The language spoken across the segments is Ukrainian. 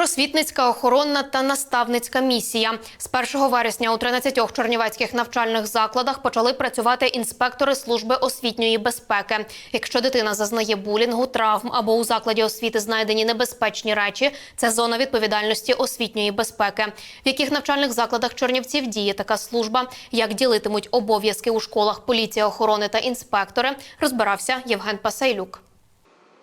Просвітницька, охоронна та наставницька місія з 1 вересня у 13 чернівецьких навчальних закладах почали працювати інспектори служби освітньої безпеки. Якщо дитина зазнає булінгу, травм або у закладі освіти знайдені небезпечні речі, це зона відповідальності освітньої безпеки. В яких навчальних закладах Чернівців діє така служба, як ділитимуть обов'язки у школах поліція, охорони та інспектори, розбирався Євген Пасейлюк.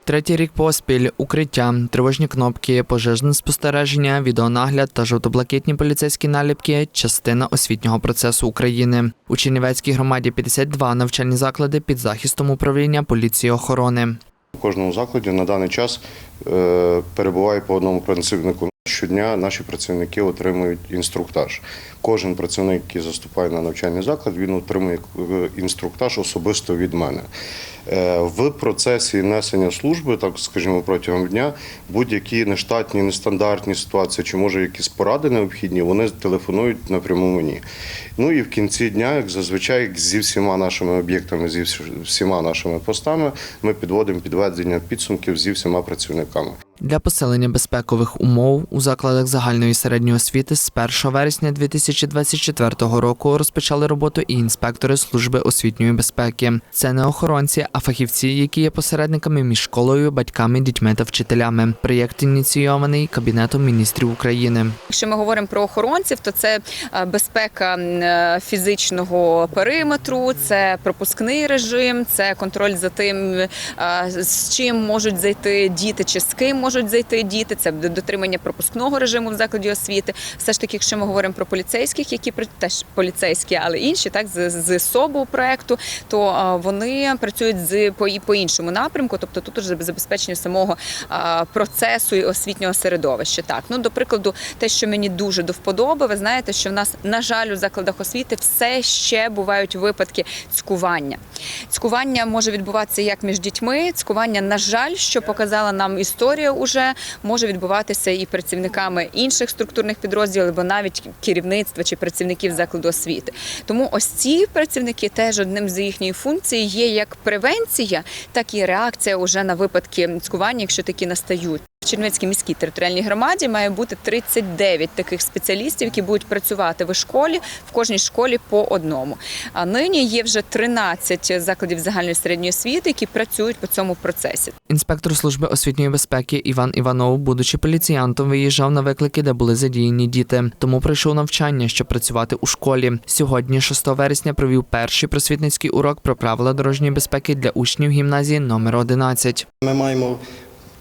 Третій рік поспіль укриття, тривожні кнопки, пожежне спостереження, відеонагляд та жовто-блакитні поліцейські наліпки частина освітнього процесу України. У Чернівецькій громаді 52 навчальні заклади під захистом управління поліції охорони. У кожному закладі на даний час е, перебуває по одному працівнику. Щодня наші працівники отримують інструктаж. Кожен працівник, який заступає на навчальний заклад, він отримує е, інструктаж особисто від мене. Е, В процесі несення служби, так скажімо, протягом дня, будь-які нештатні, нестандартні ситуації, чи може якісь поради необхідні, вони телефонують напряму мені. Ну і в кінці дня, як зазвичай, зі всіма нашими об'єктами, зі всіма нашими постами, ми підводимо підведення підсумків зі всіма працівниками. Для посилення безпекових умов у закладах загальної середньої освіти з 1 вересня 2024 року розпочали роботу і інспектори служби освітньої безпеки. Це не охоронці, а фахівці, які є посередниками між школою, батьками, дітьми та вчителями. Проєкт ініційований Кабінетом міністрів України. Якщо ми говоримо про охоронців, то це е, безпека е, фізичного периметру, це пропускний режим, це контроль за тим, е, з чим можуть зайти діти, чи з ким можуть зайти діти. Це дотримання пропускного режиму в закладі освіти. Все ж таки, якщо ми говоримо про поліцейських, які теж поліцейські, але інші, так з, з СОБу проекту, то вони працюють з по, по іншому напрямку, тобто тут уже забезпечення самого процесу і освітнього середовища. Так, ну до прикладу, те, що мені дуже до вподоби, ви знаєте, що в нас, на жаль, у закладах освіти все ще бувають випадки цькування. Цькування може відбуватися як між дітьми. Цькування, на жаль, що показала нам історія, уже може відбуватися і працівниками інших структурних підрозділів, або навіть керівництва чи працівників закладу освіти. Тому ось ці працівники теж одним з їхньої функцій є як превенція, так і реакція уже на випадки цькування, якщо такі настають. Чернівецькій міській територіальній громаді має бути 39 таких спеціалістів, які будуть працювати в школі, в кожній школі по одному. А нині є вже 13 закладів загальної середньої освіти, які працюють по цьому процесі. Інспектор служби освітньої безпеки Іван Іванов, будучи поліціянтом, виїжджав на виклики, де були задіяні діти. Тому пройшов навчання, щоб працювати у школі. Сьогодні, 6 вересня, провів перший просвітницький урок про правила дорожньої безпеки для учнів гімназії номер 11. Ми маємо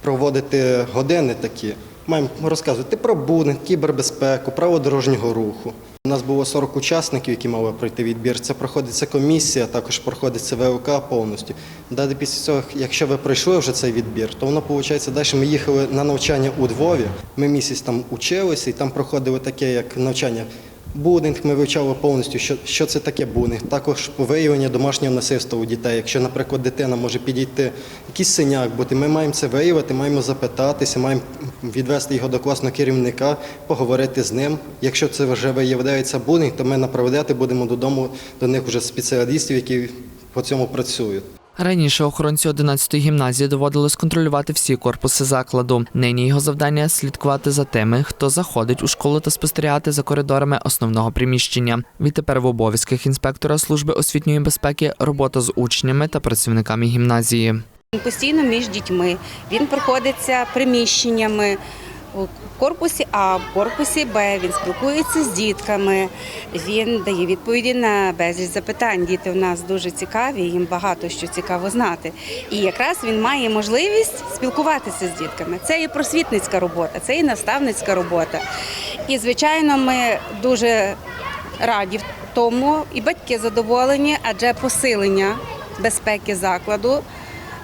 проводити години такі. Маємо розказувати про будинг, кібербезпеку, право дорожнього руху. У нас було 40 учасників, які мали пройти відбір. Це проходиться комісія, також проходиться ВОК повністю. Далі після цього, якщо ви пройшли вже цей відбір, то воно виходить далі. Ми їхали на навчання у Львові. Ми місяць там училися і там проходили таке, як навчання. Будинг ми вивчали повністю, що, що це таке будинг. Також виявлення домашнього насильства у дітей. Якщо, наприклад, дитина може підійти якийсь синяк бути, ми маємо це виявити, маємо запитатися, маємо відвести його до класного керівника, поговорити з ним. Якщо це вже виявляється будинг, то ми направляти будемо додому до них вже спеціалістів, які по цьому працюють. Раніше охоронцю 11-ї гімназії доводилось контролювати всі корпуси закладу. Нині його завдання слідкувати за тими, хто заходить у школу та спостерігати за коридорами основного приміщення. Відтепер в обов'язках інспектора служби освітньої безпеки робота з учнями та працівниками гімназії. Постійно між дітьми. Він проходиться приміщеннями у корпусі А, в корпусі Б. Він спілкується з дітками. Він дає відповіді на безліч запитань. Діти в нас дуже цікаві, їм багато що цікаво знати. І якраз він має можливість спілкуватися з дітками. Це і просвітницька робота, це і наставницька робота. І звичайно, ми дуже раді в тому, і батьки задоволені, адже посилення безпеки закладу.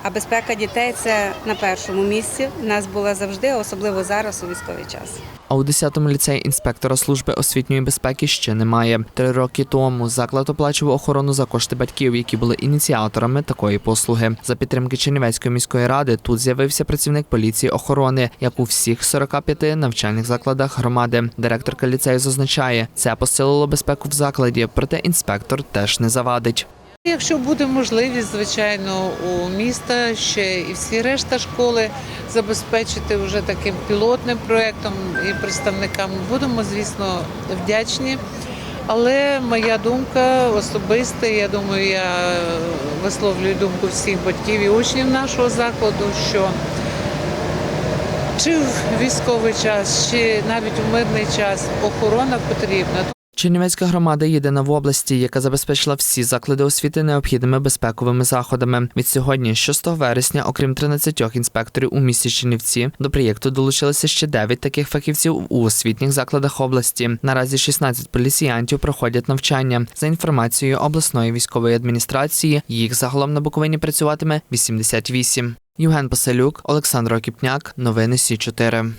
А безпека дітей це на першому місці. У нас була завжди, особливо зараз у військовий час. А у 10-му ліцеї інспектора служби освітньої безпеки ще немає. Три роки тому заклад оплачував охорону за кошти батьків, які були ініціаторами такої послуги. За підтримки Чернівецької міської ради тут з'явився працівник поліції охорони, як у всіх 45 навчальних закладах громади. Директорка ліцею зазначає, це посилило безпеку в закладі, проте інспектор теж не завадить. Якщо буде можливість, звичайно, у міста ще і всі решта школи забезпечити вже таким пілотним проєктом і представникам будемо, звісно, вдячні. Але моя думка особиста, я думаю, я висловлюю думку всіх батьків і учнів нашого закладу, що чи в військовий час, чи навіть у мирний час охорона потрібна. Чернівецька громада єдина в області, яка забезпечила всі заклади освіти необхідними безпековими заходами. Від сьогодні, 6 вересня, окрім 13 інспекторів у місті Чернівці, до проєкту долучилися ще 9 таких фахівців у освітніх закладах області. Наразі 16 поліціянтів проходять навчання. За інформацією обласної військової адміністрації, їх загалом на Буковині працюватиме 88. Євген Паселюк, Олександр Окіпняк, новини Сі 4